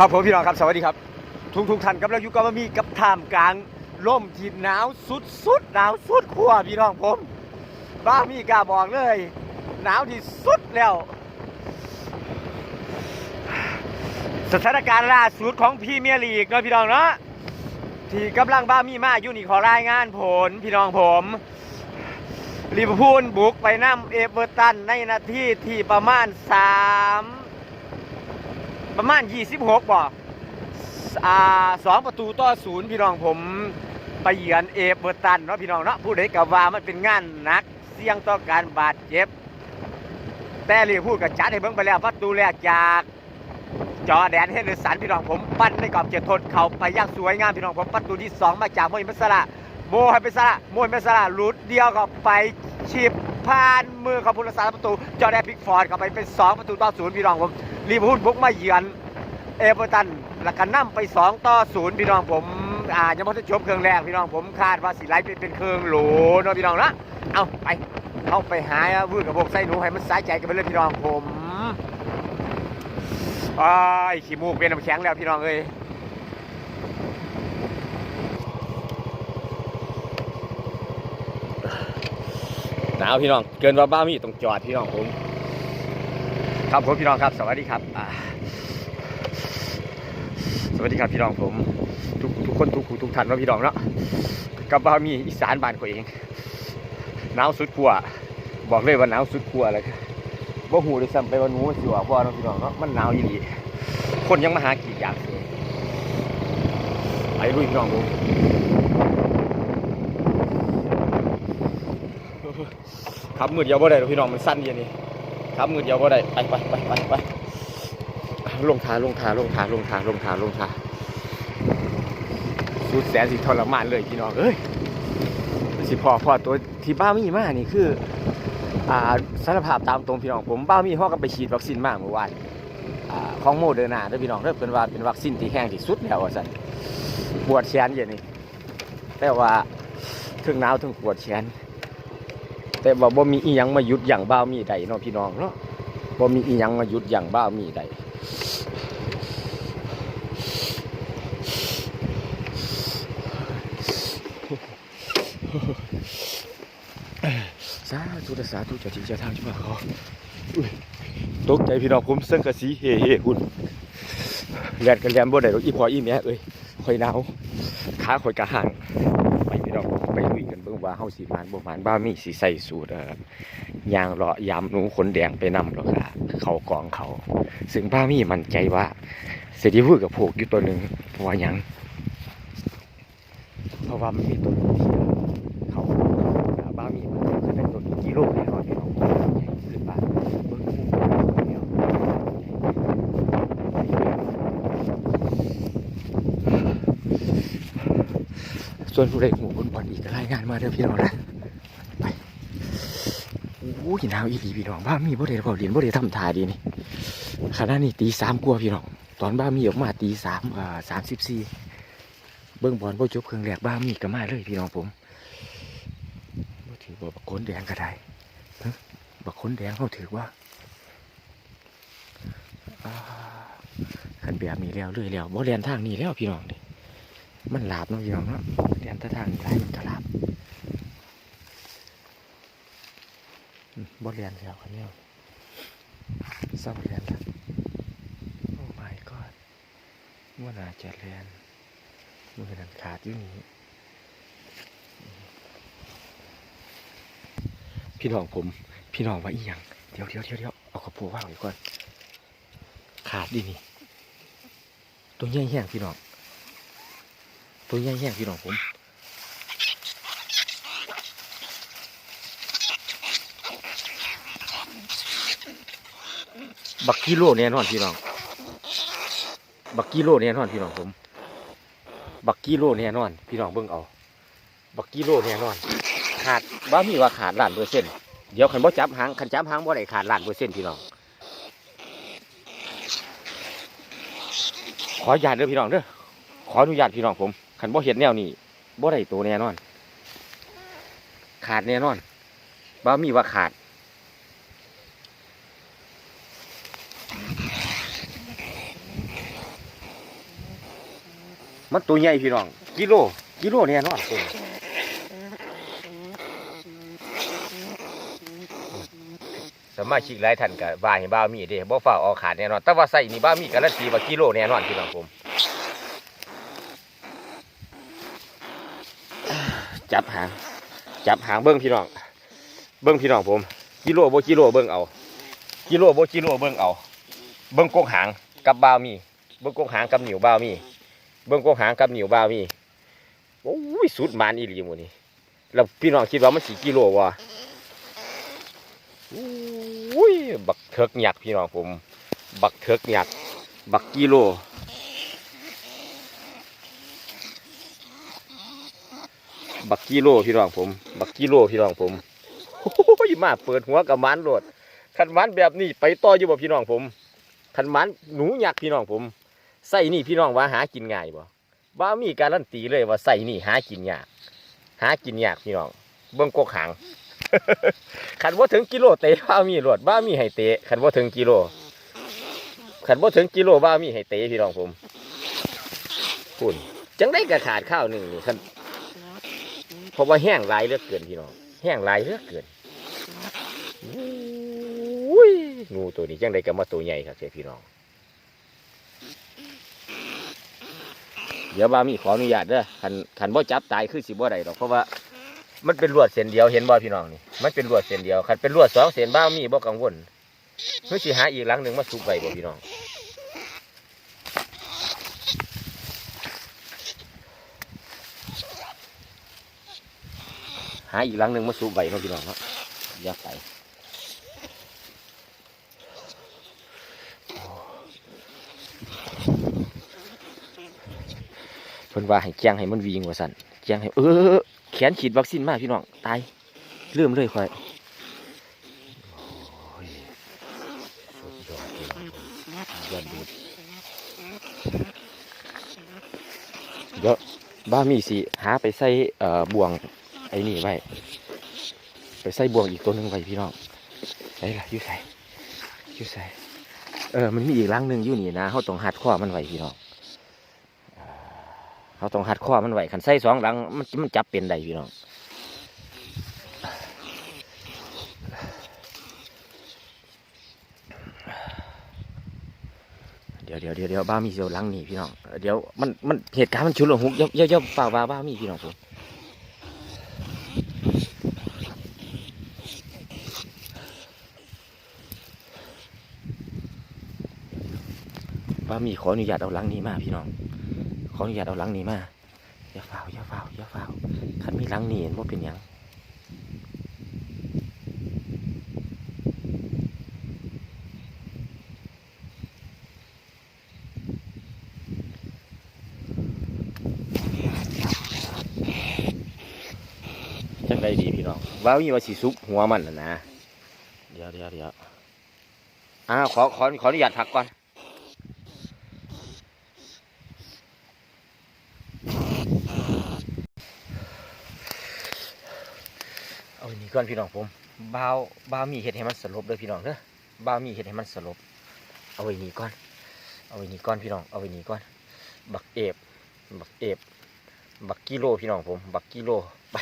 ครับผมพี่น้องครับสวัสดีครับ ทุกทุกท่านกับเราอยู่กับมามีกับท่ามกลางร่มที่หนาวสุดสุดหนาวสุดขั้วพี่น้องผมบ้ามีกล้าบอกเลย หนาวที่สุดแล้ว สถานการณ์ล่าสุดของพรีเมียร์ลีกเนาะพี่น้องเนาะที่กำลังบ้ามีมาอยู่นี่ขอรายงานผลพี่น้องผมลิเวอร์พูลบุกไปนำเอเวอร์ตันในนาทีที่ประมาณ3 ประมาณ 26บ่อ่าสองประตูต่อศูนย์พี่น้องผมไปเยือนเอเวอร์ตันเนาะพี่น้องเนาะผู้ใดกับว่ามันเป็นงานหนักเสี่ยงต่อการบาดเจ็บ แต่ลิเวอร์พูลก็จัดให้เบิ่งไปแล้วประตูแรกจากจอแดนเฮนเดอร์สันพี่น้องผมปั้นในกรอบเจ็ดทนเขาไปย่างสวยงามพี่น้องผมประตูที่สองมาจากโมฮิมัสระโมฮัมเป็สระโมฮิมัสระหลุดเดียวก็ไปฉีบ ผ่านมือของผู้รักษาประตูจอแดนพิกฟอร์ดเข้าไปเป็นสองประตูต่อศูนย์พี่น้องผมลิเวอร์พูลบุกมาเยือนเอเวอร์ตันแล้วก็นํไปสองต่อศูนย์พี่น้องผมอ่ายังไม่ได้จบเครื่องแรกพี่น้องผมคาดว่าสิไลฟ์เป็นเครื่องหลเนาะพี่น้องนะเอาไปเข้าไปหาวืดกับบกไส้หนูให้มันสายใจกันไปเลยพี่น้องผมอ้ขี้มูกเป็นน้ำแข็งแล้วพี่น้องเอ้ย หนาวพี่น้อง เกินว่าบ้ามีต้องจอดพี่น้องผม ครับผมพี่น้องครับ สวัสดีครับอ่าสวัสดีครับพี่น้องผม ทุกทุกคนทุกทุกท่านเนาพี่น้องเนาะกับบ้ามีอีสานบ้านข่อยเองหนาวสุดขั้วบอกเลยว่าหนาวสุดขั้วเลยบ่หูเลยซ้ำไปว่าหนูมันสิว่าบ่เนาะพี่น้องเนาะมันหนาวอีหลีคนยังมาหากีดยางอยู่ไปลุยพี่น้องผม ขับมือเดียวบ่ได้หรอกพี่น้องมันสั้นอย่างนี้ขับมือเดียวบ่ได้ไปไปไปไปไปลงทาลงทาลงทาลงทาลงทาลงทาสุดแสนสิทรมานเลยพี่น้องเอ้ยสิพอพอตัวที่บ้ามีมากนี่คือ อ่าสารภาพตามตรงพี่น้องผมบ้ามีห้อกันไปฉีดวัคซีนมากเมื่อวานอ่าของโมเดอร์นาด้อพี่น้องเด้อเป็นว่าเป็นวัคซีนที่แห้งที่สุดแล้วว่าซั่นปวดแขนอย่างนี้แต่ว่าถึงหนาวถึงปวดแขน แต่ว่าบ่มีอีหยังมาหยุดอย่างบ้าวมีใดเนาะพี่น้องเนาะบ่มีอีหยังมาหยุดอย่างบ้าวมีใดสาธุเด้อสาธุเจ้าที่เจ้าทางเจ้าป่าเขาอุ้ยตกใจพี่น้องผมเส้นกระสีเฮ่เฮ่หุ่นแลนกันแลนบ่ได้หรอกอีพออีแม่เอ้ยคอยหนาวขาคอยกระห่าง ว่าเฮาสิมานบ่มานบ้ามีสิใส่สูตรเอ่อยางเลาะยามหนูขนแดงไปนำหรอกค่ะเขากองเขา ซึ่งบ้ามีมั่นใจว่าเสได็พูดกับพวกอยู่ตัวหนึ่งเพราะว่ายังเพราะว่ามันมีตัวหนึงที่เขาบ้ามีมันจะได้ตัวนี้กิโลแน่นอนพี่น้องขึ้นบ้านเบิ่งมู่เดียส่วนผู้ใดหมู่บนบ อีกรายงานมาเด้อพี่น้องนะไปโอ้ยหนาวอีหลีพี่น้องบ้ามีบ่ได้เปล่าเรียนบ่ได้ทำท่าดีนี่ขณะนี้ตีสามกว่าพี่น้องตอนบ้ามีออกมาตีสามอ่าสามสิบสี่เบิ้องบอลบ่จบเครื่องแรกบ้ามีก็มาเลยพี่น้องผมบ่ถือว่าบักคนแดงก็ได้ฮะบักคนแดงเขาถือว่าอ่าขันแบบนี้แล้วเลยแล้วบ่เรียนทางนี้แล้วพี่น้องนี่ มันหลาบเนาะพี่น้องเนาะเรียนแตะทางไรมันก็หลาบบ่เรียนแล้วคันนี้เศร้าเรียนล้วโอ้ my god ว่าน่าจะเรียนมือนันขาดอยู่นี่พี่น้องผม พี่น้องว่าอีหยังเดี๋ยวเดี๋ยวเดี๋ยวเดี๋ยวเอากระปรงว่างไว้ก่อนขาดดินี่ตัวใหญ่แห้งพี่น้อง ตัวใหญ่แห้งพี่น้องผมบักกิโลแน่นอนพี่น้อง บักกิโลแน่นอนพี่น้องผม บักกิโลแน่นอน พี่น้องเบิ่งเอา บักกิโลแน่นอน ขาดบ้ามีว่าขาดล้านเปอร์เซ็นต์เดี๋ยวขันบ่จับหางขันจับหางบ่ได้ขาดล้านเปอร์เซ็นต์พี่น้อง ขออนุญาตเด้อพี่น้องเด้อ ขออนุญาตพี่น้องผม ขันบ่เห็นแนวนี้บ่ได้ตัวแน่นอน ขาดแน่นอนบ่มีว่าขาดมันตัวใหญ่พี่น้อง กิโล กิโลแน่นอนผมสมาชิกหลายท่านก็ว่าให้บ้ามีเด้บ่ฟ้าเอาขาดแน่นอนแต่ว่าใส่นี่บ้ามีการันตีว่ากิโลแน่นอนพี่น้องผม จับหาง จับหางเบิ้งพี่น้อง เบิ้งพี่น้องผม กิโลบ่กิโลเบิ้งเอา กิโลบ่กิโลเบิ้งเอา เบิ้งกกหางกับบ้าวมี เบิ้งกกหางกับหนิวบ้าวมี เบิ้งกกหางกับหนิวบ้าวมี โอ้ยสุดมานอีหลีหมูนี่แล้วพี่น้องคิดว่ามันสี่กิโลวะโอ้ย บักเถิกหยักพี่น้องผม บักเถิกหยัก บักกิโล บักกิโลพี่น้องผม บักกิโลพี่น้องผมโอ้ยมาเปิดหัวกับมันโหลดคันมันแบบนี้ไปต่ออยู่บ่พี่น้องผมคันมันหนูหยักพี่น้องผมใส่นี่พี่น้องว่าหากินง่ายบ่บ่มีการันตีเลยว่าใส่นี่หากินยาก หากินยากพี่น้องเบิ่งกกหางคันว่าถึงกิโลเตะบ้ามีรวดบ้ามีให้เตะคันว่าถึงกิโลคันว่าถึงกิโลบ้ามีให้เตะพี่น้องผมคุณจังได้กระขาดข้าวหนึ่งนี่คัน ราะว่าแห้งหลายเลือเกินพี่น้องแห้งหลายเลือเกินอุ้ยงูตัวนี้จังได้กับมาตัวใหญ่ครับเสียพี่น้อง เดี๋ยวบามีขออนุญาตเด้อขันขันบ่จับตายคือสิบ่ได้ดอกเพราะว่ามันเป็นลวดเส้นเดียวเห็นบ่พี่น้องนี่มันเป็นลวดเส้นเดียวขันเป็นลวดสองเส้นบ้ามีบ่กังวลเมื่อสิหาอีกหลังหนึ่งมาสุกไว้บ่พี่น้อง หาอีกหลังหนึ่งมาสุกไว้เนาพี่น้องเนาะย่าไปเพิ่นว่าให้แจ้งให้มันวิ่งว่าสั่นแจ้งให้เออแขนฉีดวัคซีนมากพี่น้องตายเริ่มเลยค่อยโอ้ยอดพี่น้องยอดดูดเดี๋ยวบ้ามีสิหาไปใส่เอ่อบ่วง ไอ้นี่ไว้ไปใส่บ่วงอีกตัวหนึ่งไว้พี่น้องไหนล่ะยู่ใส่ยู่ใส่เออมันมีอีกรังหนึ่งอยู่นี่นะเขาต้องหัดข้อมันไว้พี่น้องเขาต้องหัดข้อมันไว้ขันใส่สองลังมันมันจับเป็นได้พี่น้องเดี๋ยวเดี๋ยวเดี๋ยวเดี๋ยวบ้ามีเสียวลังนี่พี่น้องเดี๋ยวมันมันเหตุการณ์มันชุลมุนเยอะเยอะเยอะฝ่าว่าบ้ามีพี่น้องผม บ้ามีขออนุญาตเอาหลังนี้มาพี่น้อง ขออนุญาตเอาหลังนี้มาอย่าเฝ้าอย่าเฝ้าอย่าเฝ้าวคันมีหลังนี้เห็นว่าเป็นยังจังไดดีพี่น้องว่ามีว่าสิซุกหัวมันนะนะ เดี๋ยวเดี๋ยวเดี๋ยวอ่าขอขอขออนุญาตพักก่อน เอาอันนี้ ก่อนพี่น้องผมบ้าวบ้าวมีเห็ดให้มันสลบเลยพี่น้องเด้อบ้าวมีเห็ดให้มันสลบ เอาไว้นี้ก่อน เอาไว้นี้ก่อนพี่น้อง เอาไว้นี้ก่อน บักเอฟบักเอฟบักกิโลพี่น้องผม บักกิโลไป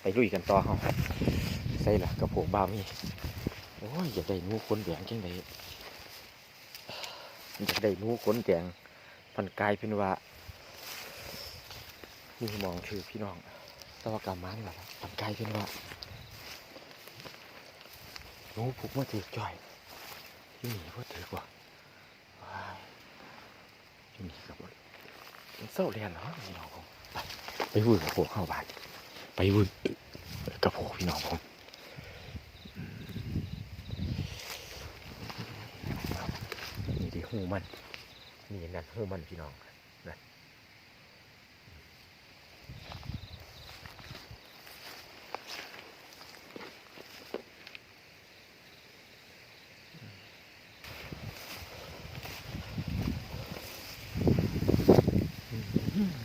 ไปลุยกันต่อเฮาใส่ละกระโปรงบ้าวมีโอ้ยอยากได้นูขนแดงจังไดอยากได้นูขนแดงมันกายเป็นว่านี่มองคือพี่น้องแตว่ากรรมมันแบบมันกายเป็นว่า นูผูกมาถือจ่อยที่นี่พ่ถือกว่าว้ายที่นี่ครับมันเศร้าเรียนเนาะพี่น้องผมไปไปวืนกับพวกเข้าบ้านไปวืนกับพวกพี่น้องผมมนี่ที่หูมันนี่นั่นหูมันพี่น้อง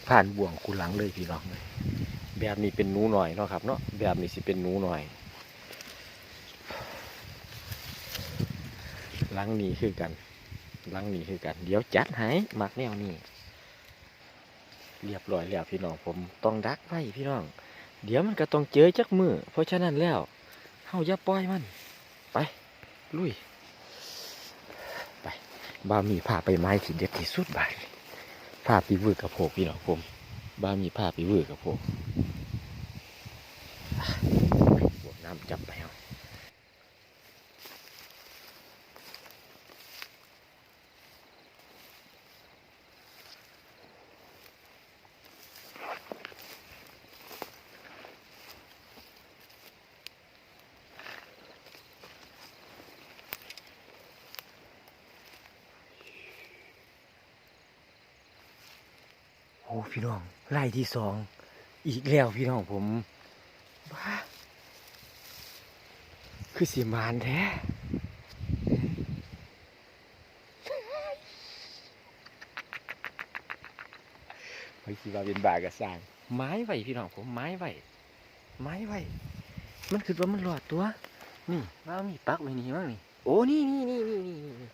ผ่านบ่วงคูหลังเลยพี่น้องเลยแบบนี้เป็นหนูหน่อยเนาะครับเนาะแบบนี้สิเป็นหนูหน่อย หลังนี้คือกัน หลังนี้คือกัน เดี๋ยวจัดให้มักแนวนี้เรียบร้อยแล้วพี่น้องผมต้องดักไว้พี่น้อง เดี๋ยวมันก็ต้องเจอจักมือเพราะฉะนั้นแล้วเฮาอย่าปล่อยมัน ไป ลุย ไปบ้ามีผ้าไปไม้ที่เด็ดที่สุดบาดนี้ ผ้าปีวือกับโผพี่น้องผมบ้านมีผ้าปีวือกับโพกอะไปบวกน้ำจับไปเอา โอ้พี่น้องไล่ที่สองอีกแล้วพี่น้องผมบ้าคือสีมานแท้ไม่คิดว่าเป็นบากระสร้าง ไม้ไว้พี่น้องผมไม้ไว้ไม้ไว้มันคือว่ามันหลอดตัว นี่มามีปักไว้นี่มั้งนี่โอ้นี่นี่นี่นี่นี่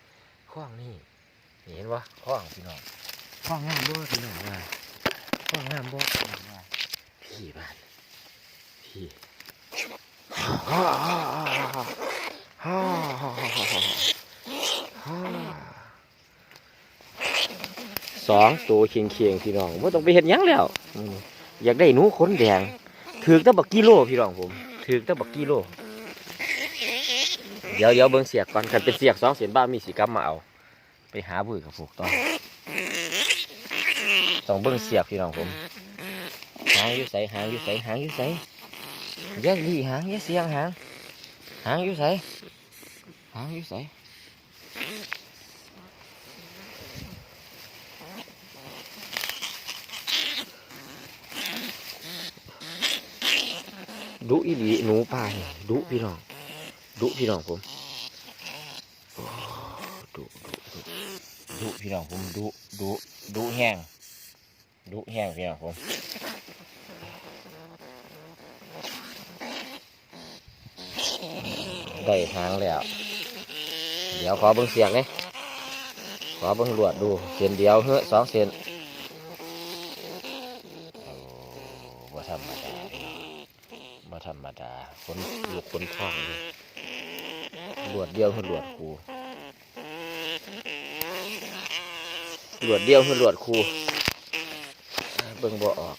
ข้องนี่เห็นวะข้องพี่น้องห้องงามบ่พี่น้องว่า ห้องามบ่พี่น้องว่าพี่บ้านพี่ฮ่าฮ่าฮ่าฮ่าฮ่าฮ่าฮ่าสองตัวเคียงเคียงๆพี่น้องว่าต้องไปเห็นยังแล้วอยากได้หนูขนแดงถือกตะบักกิโลพี่น้องผมถือกตะบักกิโลเดี๋ยวเดี๋ยวเบิ่งเสียกก่อนคันเป็นเสียกสองเสียนบ้านมีสีกรรมมาเอา ไปหาบุ้ยกับพวกต่อ ต้องเบิ่งเสียบพี่น้องผม หางอยู่ใสหางอยู่ใสหางอยู่ใสอย่าดีหางอย่าเสียงหาง หางอยู่ใสหางอยู่ใสดุอีหลีหนูป่านี่ดุพี่น้องดุพี่น้องผมดุดุดุดุพี่น้องผมดุดุดุแห้ง ดุแห้งพี่น้องผมได้ทางแล้ว เดี๋ยวขอเบิ้งเสียงเลยขอเบิ้งลวดดูเส้นเดียวเฮ้อสองเส้นโอ้บ่ธรรมดาพี่น้องบ่ธรรมดาคนลูกคนท้องเลยลวดเดียวคือลวดคูลวดเดียวคือลวดคู เบิ่งบ่ออก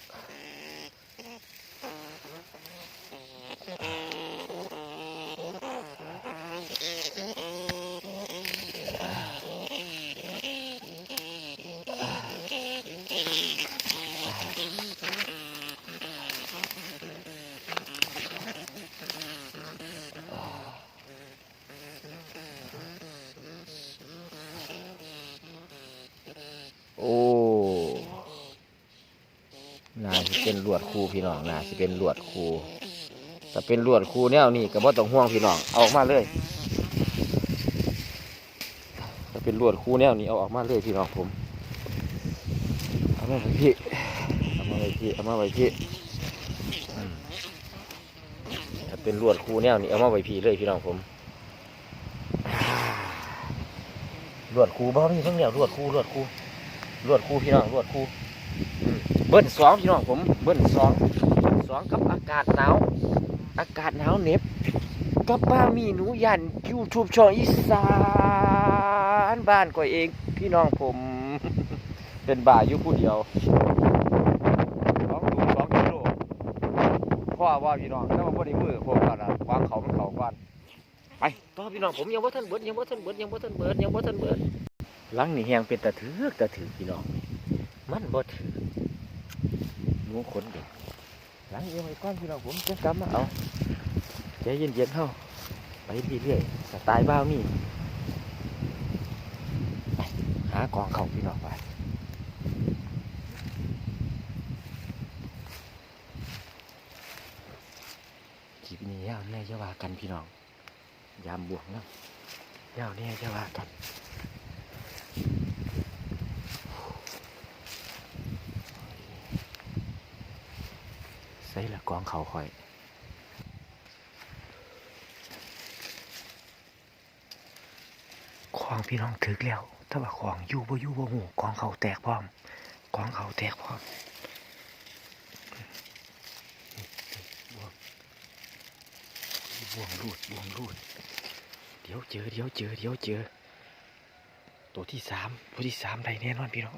เป็นลวดคูพี่น้องน่าสิเป็นลวดคูถ้าเป็นลวดคูแนวนี้ก็บ่ต้องห่วงพี่น้องเอาออกมาเลยถ้าเป็นลวดคูแนวนี้เอาออกมาเลยพี่น้องผมเอามาไว้พี่เอามาไว้พี่เอามาไว้พี่อืมถ้าเป็นลวดคูแนวนี้เอามาไว้พี่เลยพี่น้องผมลวดคูบ่มีเพิ่งเนี่ยลวดคูลวดคูลวดคูพี่น้องลวดคู เบิ้ลสองพี่น้องผมเบิ้ลสองสองกับอากาศหนาวอากาศหนาวเน็บกับป้ามีหนูยันยูทูบช่องอีสานบ้านก็เอง พี่น้องผมเป็นบ่าอยู่ผู้เดียวสองดูสองกิโลพ่อว่าพี่น้องถ้ามาบ่ได้มือพวกเราละวางเขามันเขาก่อนไปต่อพี่น้องผมยังบ่าทันเบิดยังบ่าทันเบิดยังบ่าทันเบิดยังบ่าทันเบิดหลังนี่แหงเป็นตะถือกตะถือพี่น้อง มันบ่ถือ หนูขนเด็กหลังเอียงไปก้อนพี่น้องผมจะกลับมาเอาใจเย็นๆเข้าไปเรื่อยๆสไตล์บ้ามีหากองเขาพี่น้องไปคลิปนี้ยาวแน่จะว่ากันพี่น้อง ยามบวกนะยาวแน่จะว่ากัน กองเขาค่อยขวางพี่น้องถึกแล้ว ถ้าว่าของยู่บ่ยู่บ่หูกองเขาแตกพร้อมกองเขาแตกพร้อมบวงรูดบวงรูด เดี๋ยวเจอเดี๋ยวเจอเดี๋ยวเจอ ตัวที่สามตัวที่สามใดแน่นอนพี่น้อง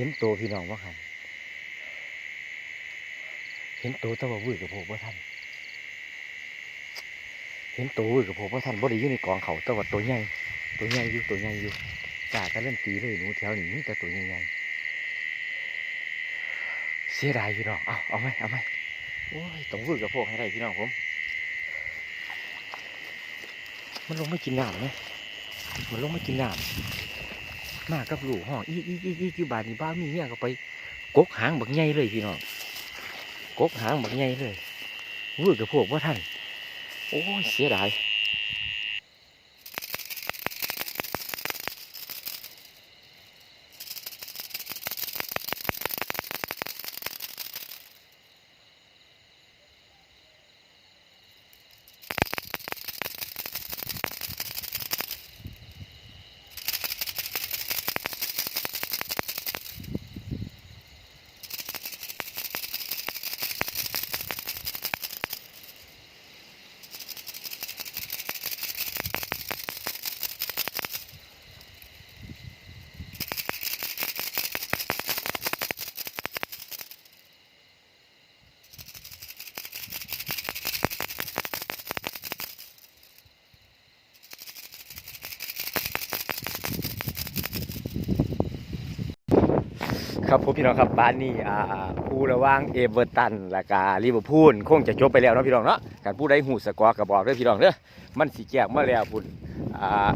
ห็นตัวพี่น้องว่าครับเห็นตัวตะว่าวืดกับผมว่าท่าน เห็นตัววืดกับผมว่าท่านบ่ได้อยู่ในกองเขาแตะว่าตัวใหญ่ตัวใหญ่อยู่ตัวใหญ่อยู่จ่าก็เล่นตีเลยหนูแถวนี้มีแต่ตัวใหญ่ๆเสียดายพี่น้องเอาเอาไหมเอาไหมโอ้ยต้องวืดกับพวกให้ได้พี่น้องผม มันลงไม่กินน้ำไหมมันลงไม่กินน้ำ มากับลูกห้องอีอีอีอีอีบ้านนี่บ้านมีเนี่ยก็ไปกกหางบักใหญ่เลยพี่น้องกกหางบักใหญ่เลยวืดกับพวกว่าท่านโอ้ยเสียดาย ครับผมพี่น้องครับบ้านนี้อ่าคู่ระว่างเอเวอร์ตันและกาลิเวอร์พูลคงจะจบไปแล้วเนาะพี่น้องเนาะการผู้ได้หูสกอร์ก็บอกเด้อพี่น้องเด้อมันสีแจกมาแล้วพุ่นอ่า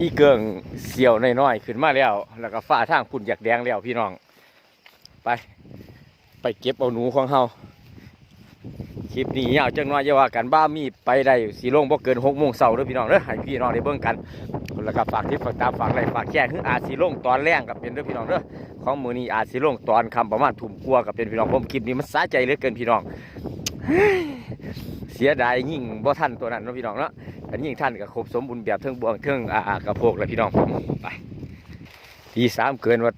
อีเกิงเสียวน้อยๆขึ้นมาแล้ว แล้วก็ฝ้าทางพุ่นอยากแดงแล้วพี่น้อง ไป ไปเก็บเอาหนูของเฮา ลิปนี้ยาวจังน้อยอย่าว่ากันบ้ามีไปได้สีลงบ่เกินหกโมงเช้าเด้อพี่น้องเด้อให้พี่น้องได้เบิ่งกันแล้วก็ฝากที่ฝากตามฝากไลค์ฝากแชร์คืออาสีลงตอนแรงกับเป็นเด้อพี่น้องเด้อของมือนี้อาสีลงตอนคำประมาณทุ่มกลัวกับเป็นพี่น้องผมคลิปนี้มันสาใจเหลือเกินพี่น้องเสียดายยิ่งบ่ทันตัวนั้นนะพี่น้องเนาะอันยิ่งท่านก็ครบสมบูรณ์แบบเทิงบวงเทิงอ่ากระโพกแล้วพี่น้องผมไปตีสามเกินว่า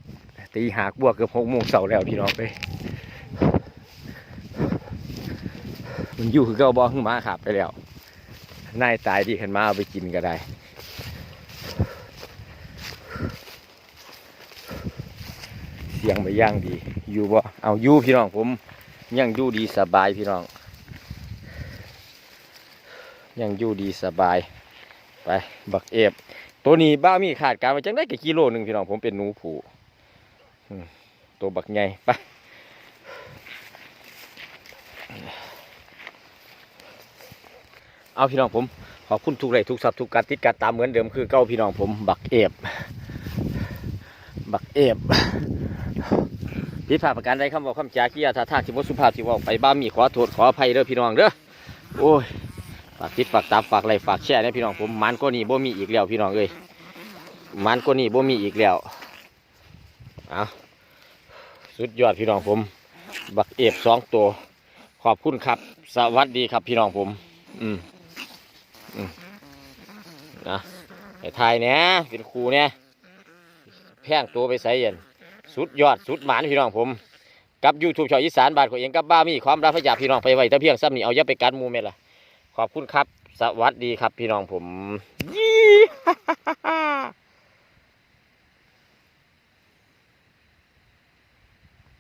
ตีหากบวกเกือบหกโมงเสาร์แล้วพี่น้องไป มันอยู่คือเก็บอขึ้นมาขับไปแล้วนายตายดีขึ้นมาเอาไปกินก็ได้เสียงไปย่างดี อยู่บ่ เอาอยู่พี่น้องผมยังอยู่ดีสบายพี่น้อง ยังอยู่ดีสบาย ไปบักเอฟตัวนี้บ้ามีขาดการมาจังได้กี่กิโลหนึ่งพี่น้องผมเป็นหนูผูตัวบักใหญ่ไป เอาพี่น้องผม ขอบคุณทุกไลค์ทุกซับทุกการติดการตามเหมือนเดิมคือเก้าพี่น้องผม บักเอฟบักเอฟผิดพลาดประการใดคำบอกคำจาขี้ยาท่าทางที่มสุภาพที่ว่าไปบ้ามีขอโทษขออภัยเด้อพี่น้องเด้อโอ้ยฝากติดฝากตามฝากไลค์ฝากแชร์นะพี่น้องผมมันก็นี่บ่มีอีกแล้วพี่น้องเอ้ยมันก็นี่บ่มีอีกแล้วเอาสุดยอดพี่น้องผม บักเอฟสองตัว ขอบคุณครับ สวัสดีครับพี่น้องผม อืมอืม นะไอ้ไทยเนี้ยเป็นครูเนี้ยแพงตัวไปใส่เย็นสุดยอดสุดหมานพี่น้องผม กับยูทูบชาวอีสานบาทของเองกับบ้ามีความรักพระยาพี่น้องไปไว้แต่เพียงซ้ำนี่เอาย่าไปกัดมูเมล่ะ ขอบคุณครับ สวัสดีครับพี่น้องผมยี่